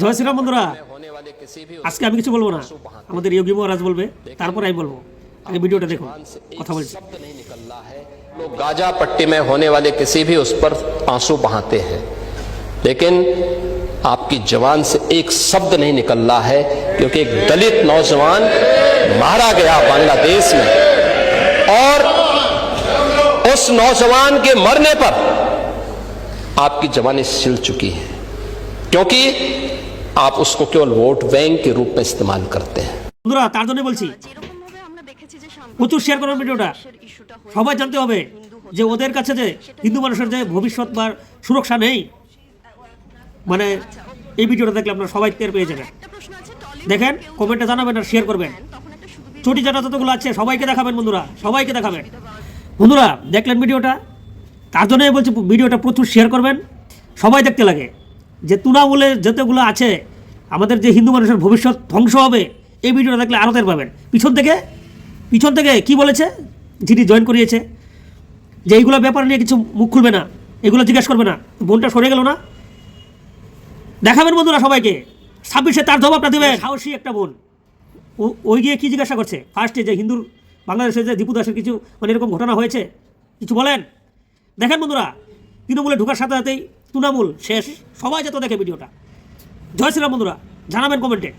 জয় শ্রীরাম বন্ধুরা होने वाले किसी भी আজকে আমি কিছু বলবো না আমাদের যোগী মহারাজ বলবে তারপরে আমি বলবো আগে ভিডিওটা দেখুন से एक কথা বলছি शब्द नहीं निकल रहा है लोग गाजा पट्टी में होने वाले किसी भी उस पर आंसू बहाते हैं लेकिन आपकी जवान से एक शब्द नहीं निकल रहा है क्योंकि एक दलित नौजवान मारा गया बांग्लादेश में और उस नौजवान के मरने पर आपकी जवानी सिल चुकी है क्योंकि आप उसको केवल वोट बैंक के रूप में इस्तेमाल करते हैं বন্ধুরা তার জন্য বলছি যেরকম ভাবে আমরা দেখেছি যে সাম্প্রতিক প্রচুর শেয়ার করবেন ভিডিওটা দেশের ইস্যুটা হয়ে সবাই জানতে হবে যে ওদের কাছে যে হিন্দু মানুষের যে ভবিষ্যৎ বা সুরক্ষা নেই মানে এই ভিডিওটা দেখলে আপনারা সবাই টের পেয়ে যাবেন একটা প্রশ্ন আছে টলিউড দেখেন কমেন্টে জানাবেন আর শেয়ার করবেন তখন একটা শুধু চটি চাটা যতগুলো আছে সবাইকে দেখাবেন বন্ধুরা সবাইকে দেখাবেন বন্ধুরা দেখলেন ভিডিওটা তার জন্যই বলছি ভিডিওটা প্রচুর শেয়ার করবেন সবাই দেখতে লাগে যে তৃণমূলের যতগুলো আছে, আমাদের যে হিন্দু মানুষের ভবিষ্যৎ ধ্বংস হবে, এই ভিডিওটা দেখলে আরও পাবেন। পিছন থেকে পিছন থেকে কি বলেছে? যিনি জয়েন করিয়েছে। যে এইগুলো ব্যাপার নিয়ে কিছু মুখ খুলবে না, এগুলো জিজ্ঞেস করবে না। বোনটা সরে গেল না? দেখাবেন বন্ধুরা সবাইকে। ছাব্বিশে তার জবাবটা দেবে সাহসী একটা বোন। ওই গিয়ে কি জিজ্ঞাসা করছে? ফার্স্টে যে হিন্দুর বাংলাদেশে যে দীপু দাসের কিছু মানে এরকম ঘটনা হয়েছে, কিছু বলেন? দেখেন বন্ধুরা, তৃণমূলে ঢোকার সাথে সাথেই তৃণমূল শেষ। সবাই যত দেখে ভিডিওটা। জয় শ্রীরাম বন্ধুরা জানাবেন কমেন্টে।